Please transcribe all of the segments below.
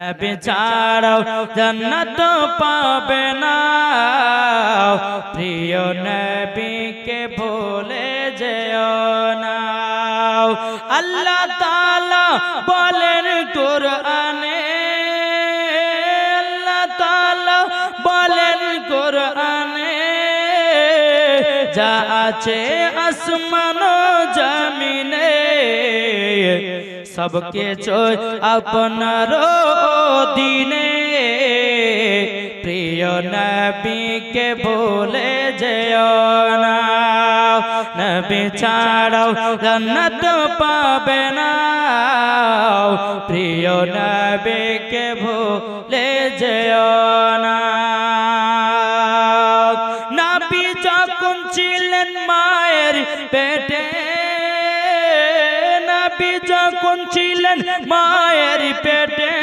বেচারাও জন্নত পাবে না। প্রিয় নবীকে ভুলে যেও না। আল্লাহ তাআলা বলেন কোরআনে। আল্লাহ তাআলা বলেন কোরআনে। যা আছে আসমান জমিনে। সবকে চোয় আপনার দিনে প্রিয় নবীকে বলে যেও ছাড়াও জান্নাত পাবে না প্রিয় নবীকে ভুলে ছিলেন মায়ের পেটে।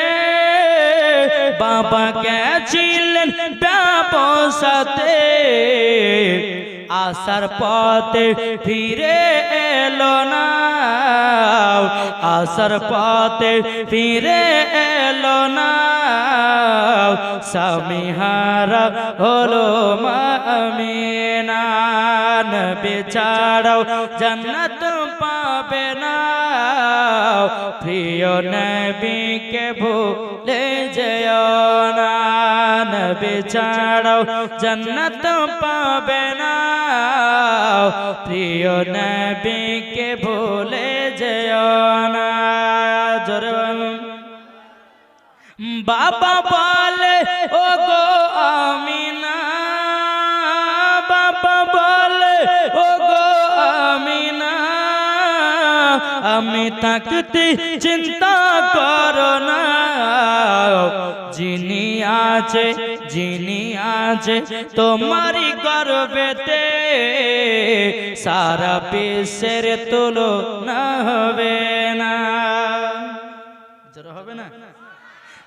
বাবা গেছিলেন ব্যবসাতে। আসার পথে ফিরে এলো না। আসার পথে ফিরে এলো না। স্বামীহারা হলো মা বেচারাও জান্নাত প্রিয় নবীকে ভুলে যেও না। বেচারাও জান্নাত পাবে না। প্রিয় নবীকে ভুলে যেও না। জোরে বলুন। বাবা বলে ও গো আমিনা তাকতে চিন্তা করো না। যিনি আছে যিনি আছে তোমারই গর্বেতে সারা বিশ্বের তুলো না হবে।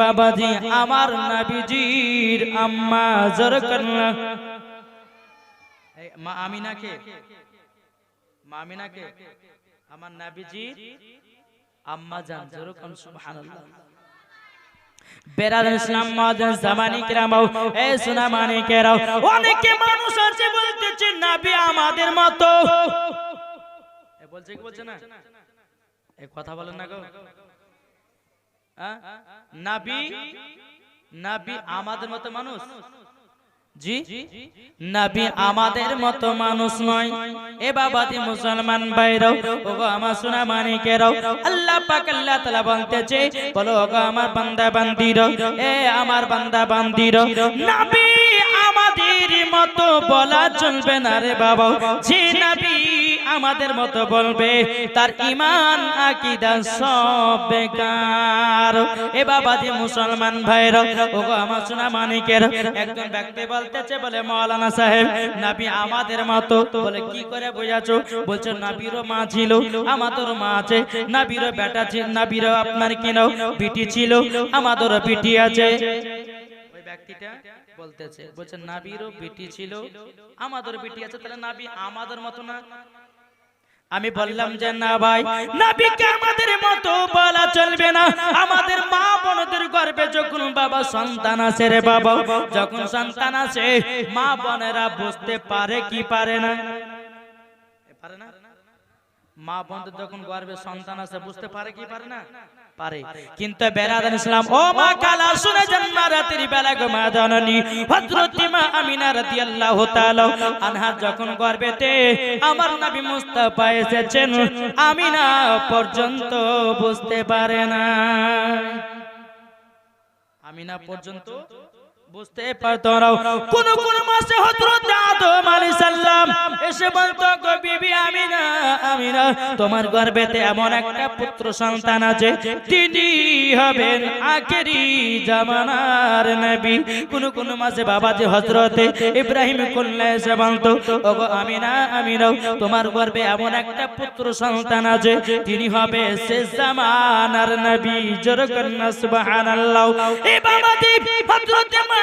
বাবাজি, আমার নবীজির আম্মা জরকান এই মা আমিনাকে মা আমিনাকে, আমার নবীজির আম্মা জান জরকান সুবহানাল্লাহ। বেরাদ ইসলাম মাদান জামানি কেরামাও, এ সোনা মানি কেরাও, অনেকে মানুষ আছে বলতেছে, নবী আমাদের মতো। এ বলছে কি বলছে না? এই কথা বলেন না গো? আমাদের মতো মানুষ? জি? নয়। এ বাবাদি মুসলমান বাইরও ও গো আমার সোনা মানিকেরাও। আল্লাহ পাক আল্লাহ তাআলা বলতেছে, বলো ও গো আমার বান্দা বান্দির এ আমার বান্দা বান্দির নবী আমাদের মতো বলা চলবে না রে বাবা যে নবী আমাদের মতো বলবে, তার ইমান আকীদা সব বেকার। এ বাবাজি মুসলমান ভাইরা ও গো আমার সোনা মানিকের, একজন ব্যক্তি বলতেছে বলে, মাওলানা সাহেব, নবী আমাদের মতো। বলে, কি করে বোঝাছো বলছে, নবীরও মা ছিল, আমাদেরও মা আছে। নবীরও বেটা ছিল নবীরও আপনার কিনো পিটি ছিল, আমাদেরও পিটি আছে। ব্যক্তিটা বলতেছে, বলছে, নাবিরও বেটি ছিল আমাদের বেটি আছে। তাহলে নাবি আমাদের মতো না? আমি বললাম যে না ভাই নাবিকে আমাদের মতো বলা চলবে না। আমাদের মা বোনদের গর্বে যখন বাবা সন্তান আছে রে বাবা যখন সন্তান আছে মা বোনেরা বুঝতে পারে কি পারে না। পারে না। মা বোনদের যখন গর্বে সন্তান আছে বুঝতে পারে কি পারে না? পারে। কিন্তু বেরাদান ইসলাম ও মা কালা শুনে জন্মা রাতের বেলা গো মা জননী। হযরত মা আমিনা রাদিয়াল্লাহু তাআলা আনহা যখন গর্ভেতে আমার নবী মুস্তাফা এসেছেন আমিনা পর্যন্ত বুঝতে পারে না। আমিনা পর্যন্ত বুঝতে পারতো কোন কোন মাসে আমিনা আমিনা, তোমার গর্ভেতে এমন একটা পুত্র সন্তান আছে, তিনি হবেন আখেরি জামানার নবী। কোন কোন মাসে বাবা যে হজরতে ইব্রাহিম কন্যা এসে বলতো, ওগো আমিনা, আমিনাও, তোমার গর্বে এমন একটা পুত্র সন্তান আছে, তিনি হবে শেষ জামানার নবী। জোর কন্যা সুবহানাল্লাহ। এই বাবা দি হযরতে মা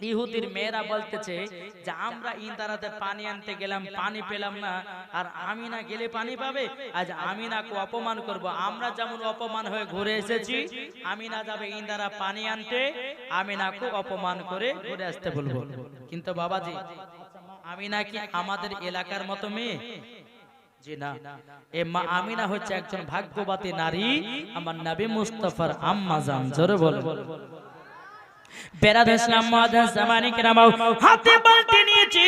ইহুদির মেয়েরা বলতেছে যে আমরা ইন্দারাতে পানি আনতে গেলাম পানি পেলাম না। আর আমি না গেলে পানি পাবে? আজ আমি নাকে অপমান করব। আমরা যেমন অপমান হয়ে ঘুরে এসেছি আমি না যাবে ইন্দারা পানি আনতে আমি নাকে অপমান করে ঘুরে আসতে বলব। কিন্তু বাবাজি আমি নাকি আমাদের এলাকার মতো মেয়ে? জি না। এ মা আমিনা হচ্ছে একজন ভাগ্যবতী নারী। আমার নবী মুস্তাফার আম্মা জান জোরে বল। বেরাদ ইসলাম মাদান জামানি কেরামাও হাতে বালতি নিয়েছি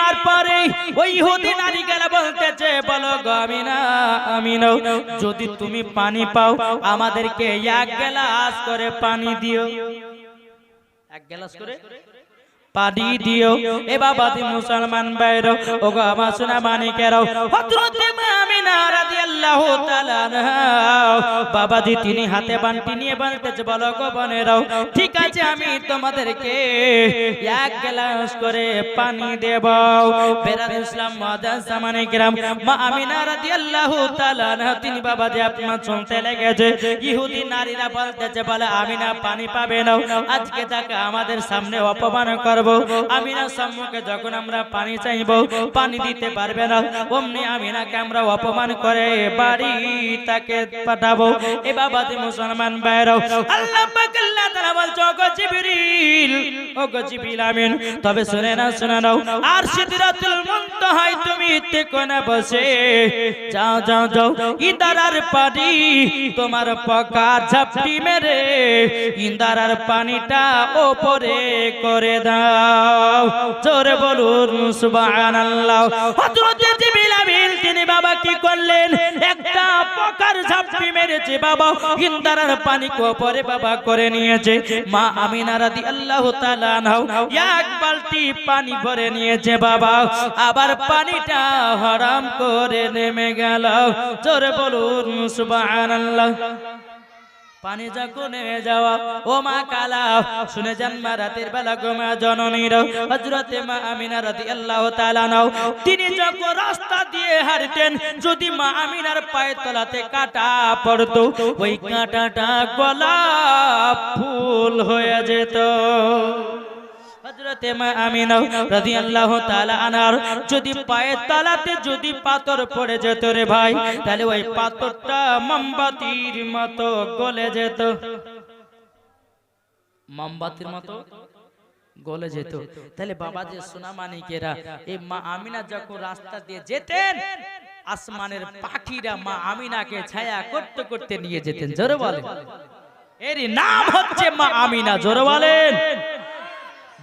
আর পরে ওই ইহুদি নারী গেলে বলতেছে বলো আমিনা যদি তুমি পানি পাও আমাদেরকে এক গেলাস করে পানি দিও। এক গ্লাস করে? পানি দিও। এ বাবা দি মুসলমান বাইর ও গো আমার সোনা মানিকেরাও হযরত আমিনা রাদিয়াল্লাহু তাআলা বাবা দি তিনি হাতে বান্টি নিয়ে বলতেছে বলো গো বোনেরাও ঠিক আছে আমি তোমাদেরকে এক গ্লাস করে পানি দেব। বেরাদ ইসলাম মাদান জামানে গ্রাম মা আমিনা রাদিয়াল্লাহু তাআলা তিনি বাবা দি আপনার শুনতে লেগেছে। ইহুদি নারীরা বলতেছে বলে আমিনা পানি পাবে না। আজকে তাকে আমাদের সামনে অপমান করব। আমিনা সম্মুখে যখন আমরা পানি চাইব পানি দিতে পারবে না। অমনি আমিনাকে আমরা অপমান করে বাড়ি তাকে পাঠাবো। এ বাবাতে মুসলমান বাইরাও আল্লাহ আল্লাহ তাআলা বলছো ওগো জিবরিল ওগো জিবরিল আমিন। তবে শুনে না শুনে নাও। আর সিদরাতুল মুনতাহায় তুমি থেকো না বসে। যাও যাও যাও। ইন্দারার পানি তোমার পকা ঝাপটি মেরে ইন্দারার পানিটা ওপরে করে দাও। জোরে বলুন সুবহানাল্লাহ। হযরত জিবরিল আমিন তিনি বাবা কি করলেন? একটা পকার ঝাপটি মেরেছে বাবা। ইন্দারার পানি ওপরে বাবা করে নিয়েছে। মা আমিনা রাদিয়াল্লাহু তাআলা আনহা এক বালতি পানি ভরে নিয়েছে বাবা। আবার পানিটা হারাম করে নেমে গেল। জোরে বলুন সুবহানাল্লাহ। পানি যখন যাওয়া, ও মা কালা, শুনে যান মা রাতের বেলা গোমা জননীর। হজরতে মা আমিনা রাতি আল্লাহ নাও তিনি যখন রাস্তা দিয়ে হাঁটতেন, যদি মা আমিনার পায়ের তলাতে কাটা পড়তো, ওই কাঁটাটা গলা ফুল হয়ে যেত। হযরতে মা আমিনা রাদিয়াল্লাহু তাআলা আনহার, যদি পায়ের তলাতে যদি পাথর পড়ে যেত রে ভাই, তাহলে ওই পাথরটা মোমবাতির মতো গলে যেত। মোমবাতির মতো গলে যেত। তাহলে বাবা যে সোনা মানিকেরা, এই মা আমিনা যখন রাস্তা দিয়ে যেতেন, আসমানের পাখিরা মা আমিনাকে ছায়া করতে করতে নিয়ে যেতেন। জোরে বলেন। এর নাম হচ্ছে মা আমিনা, জোরে বলেন।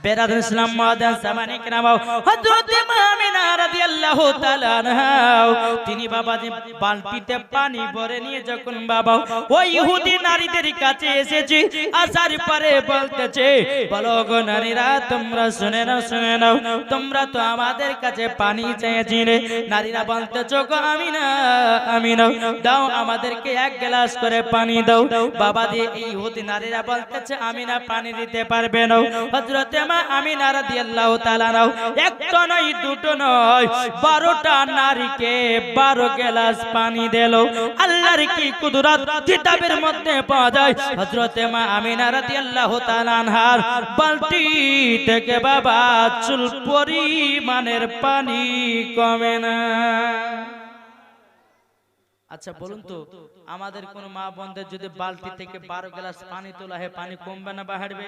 বেরাদ ইসলাম মাদান সামানিক নামাও হযরত আমিনা তিনি বাবা বালতিতে পানি ভরে নিয়ে যখন বাবা ওই ইহুদি নারীদের কাছে এসেছে, আসার পরে বলতেছে, বলো গো নারীরা, তোমরা শুনে নাও শুনে নাও, তোমরা তো আমাদের কাছে পানি চেয়েছিলে। নারীরা বলতেছো, গো আমিনা আমিনা দাও আমাদেরকে এক গ্লাস করে পানি দাও। বাবা দিয়ে ইহুদি নারীরা বলতেছে আমিনা পানি দিতে পারবে না। হযরতে মা আমিনা রাদিয়াল্লাহু তাআলা নাও একটা নয় দুটো নয় 12টা নারীকে 12 গ্লাস পানি দিল। আল্লাহর কি কুদরত? কিতাবের মধ্যে পাওয়া যায়, হযরতে মা আমিনা রাদিয়াল্লাহু তাআলা আনহার বালতি থেকে, বাবা, চুল পরিমাণের পানি কমে না। আচ্ছা বলুন তো, আমাদের কোন মা বোনদের যদি বালতি থেকে বারো গ্লাস পানি তোলা হয়, পানি কমবে না বাড়বে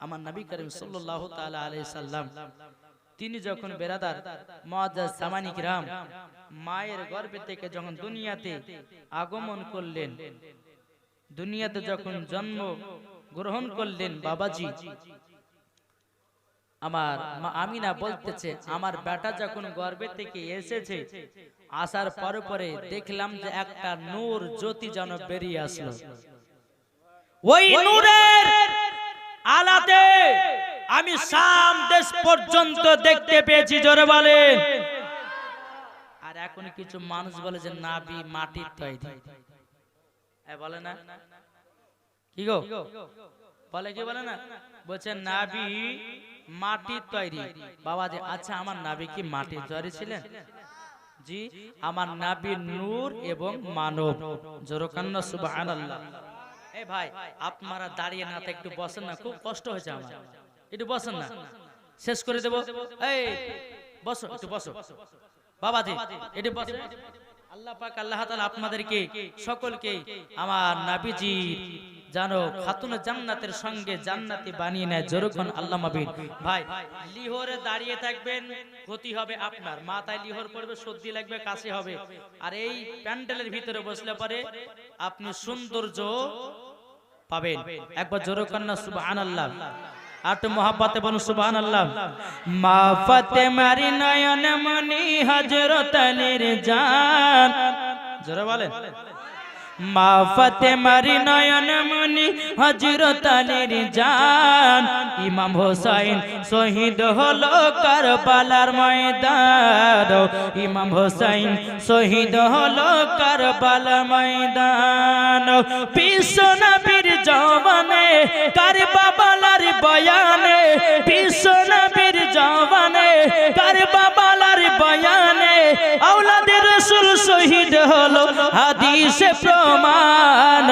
আমার নবী করিম সাল্লাল্লাহু তাআলা আলাইহি সাল্লাম তিনি যখন বেরাদার জামানি কিরাম মায়ের গর্ভে থেকে যখন দুনিয়াতে আগমন করলেন দুনিয়াতে যখন জন্ম গ্রহণ করলেন বাবাজি আমার আমিনা বলতেছে আমার বেটা যখন গর্ভে থেকে এসেছে আসার পরে পরে দেখলাম যে একটা নূর জ্যোতি যেন বেরিয়ে আসলো। ওই নূরের আলাতে আমি সাম দেশ পর্যন্ত দেখতে পেয়েছি জোরে বলে আর এখন কিছু মানুষ বলে যে নাবি মাটির তৈরি। বলে না? কি গো? বলে কি বলে না? বলছে নাবি মাটির তৈরি। বাবা যে আচ্ছা আমার নাবি কি মাটির তৈরি ছিলেন? জি আমার নাবি নূর এবং মানব। জোরকান্না সুবহানাল্লাহ। এই ভাই, আপনারা দাঁড়িয়ে না একটু বসেন না, খুব কষ্ট হয়েছে আমার। একটু বসেন না। শেষ করে দেবো। এই, বসো, একটু বসো। বাবাজি, একটু বসো। আল্লাহ পাক, আল্লাহ তাআলা আপনাদেরকে, সকলকে, আমার নাবিজি জানো, খাতুন জান্নাতের সঙ্গে জান্নাতি বানিয়ে নেয় জোরকন আল্লাহ মাবিন ভাই, লিহরে দাঁড়িয়ে থাকবেন ক্ষতি হবে আপনার। মাথায় লিহর পড়বে, সর্দি লাগবে, কাশি হবে। আর এই প্যান্ডেলের ভিতরে বসলে পরে আপনি সৌন্দর্য পাবেন। একবার জোরকন না, সুবহানাল্লাহ। আট মোহাব্বতে বলুন সুবহান আল্লাহ মা ফাতেমারি নয়ন মনি হযরত আলীর জান। জোরে বলেন। মা ফাতেমারি নয়ন মনি, হযরত আলীর জান। ইমাম হোসাইন শহীদ হলো কারবালার ময়দান। ইমাম হোসাইন শহীদ হলো কারবালার ময়দান। বিশ্ব নবীর জওয়ানে কারবালার বয়ানে, বিশ্ব জওয়ানে কারবালার বয়ানে আওলাদের রাসূল শহীদ হলো, হাদিসে প্রমাণ।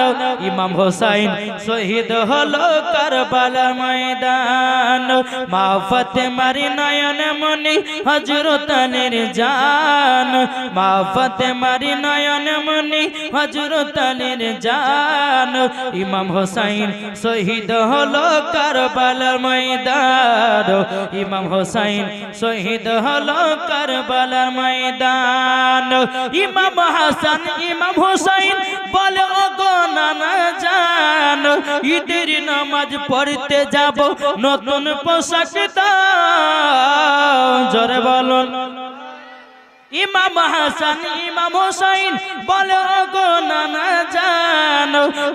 ইমাম হোসাইন শহীদ হলো কারবালার ময়দান। মা ফাতেমার নয়ন মনি হযরত আলীর জান। মা ফাতেমার নয়ন মনি হযরত আলীর জান। ইমাম হোসাইন শহীদ হলো কারবালার ময়দান। ইমাম হোসাইন শহীদ হলো কারবালার ময়দান। ইমাম হাসান, ইমাম হুসাইন বলে ও গো নানা জান, ঈদের নামাজ পড়তে যাব, নতুন পোশাক দাও। জোরে বলুন। ইমাম হাসান, ইমাম হোসাইন বলে গো নানা জান,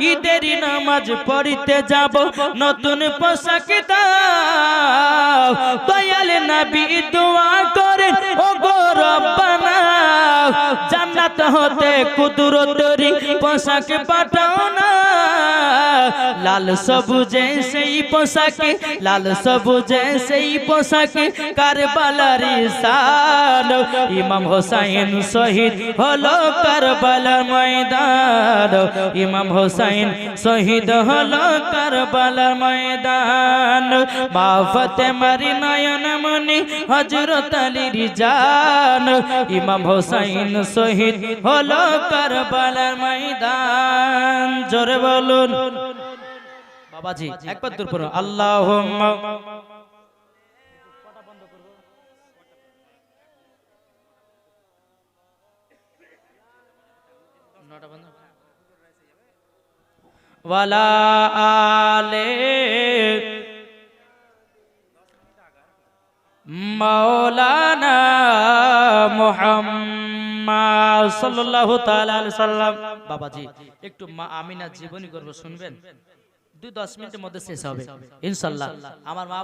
ঈদের নামাজ পড়তে যাব, নতুন পোশাক দাও, দয়াল নবী দোয়া করেন ও গো রব্বানা, জান্নাত হতে কুদরতরি পোশাক পাঠাও না লাল সবুজে সেই পোশাকে লাল সবুজে সেই পোশাকে কারবালার সাল ইমাম হোসাইন শহীদ হলো কারবালার ময়দান ইমাম হোসাইন শহীদ হলো কারবালার ময়দান মা ফাতেমার নয়ন মনি হযরত আলীর জান ইমাম হোসাইন শহীদ হলো কারবালার ময়দান জোরে বলুন। বাবাজি একবার দূর পড়ুন আল্লাহ ওয়ালা আলে মাওলানা মুহাম্মদ সাল্লাল্লাহু তাআলা আলাইহি সাল্লাম। বাবাজি, একটু মা আমিনা জীবনী শুনবেন? মিনিটের মধ্যে শেষ হবে। আমার মা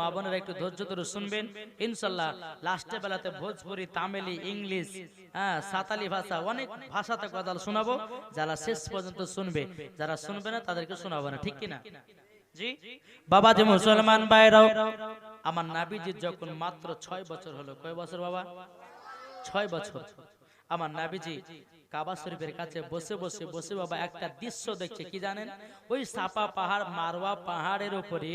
মা বোনেরা একটু ধৈর্য ধরে শুনবেন। লাস্টের বেলাতে ভোজপুরি, তামিলি, ইংলিশ হ্যাঁ সাতালি ভাষা, অনেক ভাষাতে কথা শোনাবো। যারা শেষ পর্যন্ত শুনবে, যারা শুনবে না, তাদেরকে শোনাবো না, ঠিক কিনা? জি? বাবা যে মুসলমান ভাইরাও, আমার নাবিজি যখন মাত্র ছয় বছর হলো, কয় বছর বাবা? ছয় বছর। আমার নাবিজি কাবা শরীফের কাছে বসে বসে বসে বাবা একটা দৃশ্য দেখছে, কি জানেন? ওই সাপা পাহাড় মারওয়া পাহাড়ের উপরে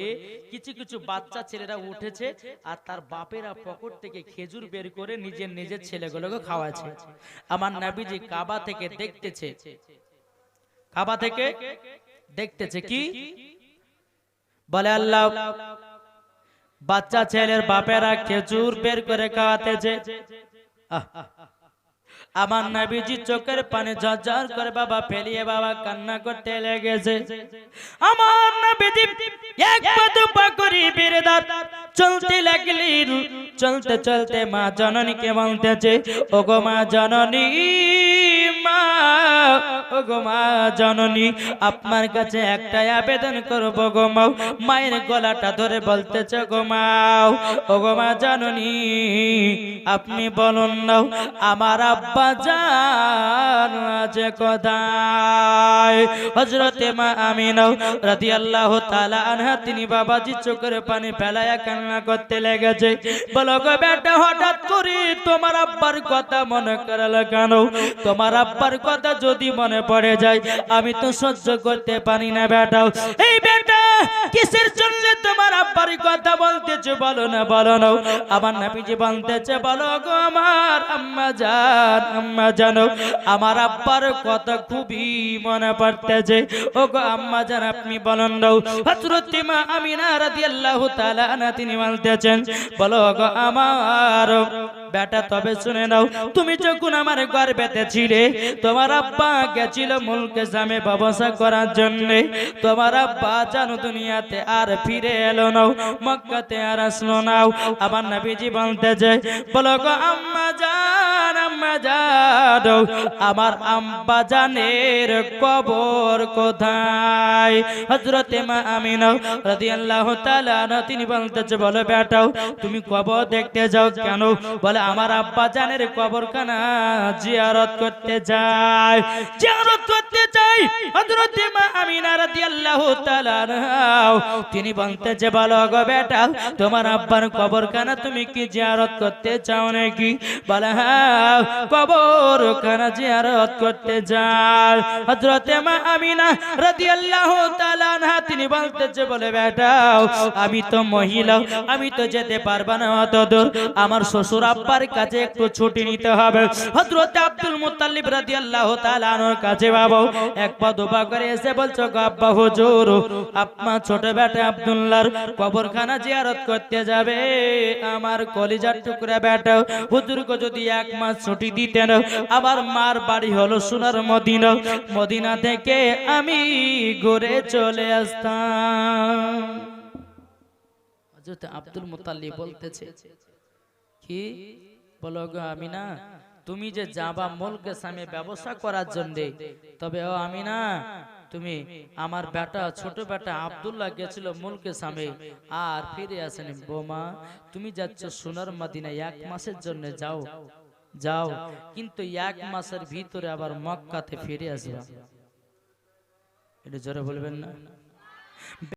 কিছু কিছু বাচ্চা ছেলেরা উঠেছে আর তার বাপেরা পকেট থেকে খেজুর বের করে নিজের নিজের ছেলেগুলোকে খাওয়াছে আমার নাবিজি কাবা থেকে দেখতেছে। কাবা থেকে দেখতেছে কি? বলে, আল্লাহ, বাচ্চা ছেলের বাপেরা খেজুর বের করে খাওয়াতেছে। আমার নাবিজি চোখের পানি ঝরঝর করে বাবা ফেলিয়ে বাবা কান্না করতে লেগেছে। আমার নাবিজি এক পা দু পা করে চলতে লাগলেন। চলতে চলতে মা জননীকে বলতেছে, ওগো মা জননী, মা ওগো মা জননী, আপনার কাছে একটাই আবেদন করব গো মাও মায়ের গলাটা ধরে বলতেছে গো মাও ওগো মা জননী, আপনি বলুন নাও আমার আব্বা জান আছে কোথায়? হজরতে মা আমিনাও রাদিয়াল্লাহু তাআলা আনহা, তিনি বাবাজি চোখের পানি ফেলায়া কান্না করতে লেগেছে। বলো গো বেটা, হঠাৎ করে তোমার আব্বার কথা মনে করালো কেন? তোমার আব্বার কথা যদি মনে পড়ে যায়, আমি তো সহ্য করতে পারি না বেটাও এই বেটা, কিসের জন্য তোমার আব্বার কথা বলতেছে? বলো না বলো না। আমার নাপিজি বলতেছে, বলো গো আমার আম্মা জান, আম্মা জানো, আমার আব্বার কথা খুবই মনে পড়তেছে। ও গো আম্মা জান, আপনি বলুন দাও। হযরত মা আমিনা রাদিয়াল্লাহু তাআলা আনহা, তিনি বলতেছেন, বলো গো আমার বেটা, তবে শুনে নাও, তুমি যখন আমার গর্ভেতে ছিলে তোমার আব্বা গেছিল মুলকে জামে ব্যবসা করার জন্য। তোমার আব্বা জানো, দুনিয়াতে আর ফিরে এলো নাও মক্কাতে আর আসলো নাও আমার নবীজি বলতেছে বলো গো আম্মা জান আম্মা জান, আমার আম্মা জানের কবর কোথায়? হযরতে মা আমিনা রাদিয়াল্লাহু আনহা, তিনি বলতেছে বলো বেটাও তুমি কবর দেখতে যাও কেন? বলে আমার আব্বা জানের কবরখানা জিয়ারত করতে যায়। জিয়ারত করতে যাই হযরতে মা আমিনা রাদিয়াল্লাহু তাআলা তিনি বলতেছে বলো গো বেটা, তোমার আব্বার কবরখানা তুমি কি জিয়ারত করতে চাও নাকি? বলে হ্যাঁ কবরখানা জিয়ারত করতে যায়। হযরতে মা আমিনা রাদিয়াল্লাহু তাআলা তিনি বলতেছে বলে বেটাও আমি তো মহিলা, আমি তো যেতে পারব না অত দূর আমার শ্বশুর আব্বার কাছে একটু ছুটি নিতে হবে। হযরত আব্দুল মুত্তালিব রাদিয়াল্লাহু তাআলা আনহুর কাছে বাবা, এক পা দুপা করে এসে বলছো আব্বা হুজুর আপনার ছোট বেটা আব্দুল্লাহর কবরখানা জিয়ারত করতে যাবে। আমার কলিজার টুকরা বেটা হুজুরকে যদি এক মাস ছুটি দিতেন, আমার মার বাড়ি হলো সোনার মদিনা। মদিনা থেকে আমি ঘুরে চলে আসতাম। হযরত আব্দুল মুতাল্লিব বলতেছে কি? বলো গো আমি তুমি যে যাবা মুলকে সামনে ব্যবসা করার জন্য, তবে ও আমি না তুমি আমার বেটা, ছোট বেটা আব্দুল্লাহ গেছিল মুলকে সামনে আর ফিরে আসেনি। বোমা, তুমি যাচ্ছ সোনার মদিনা এক মাসের জন্য, যাও যাও, কিন্তু এক মাসের ভিতরে আবার মক্কাতে ফিরে আসবা। এটা জোরে বলবেন না?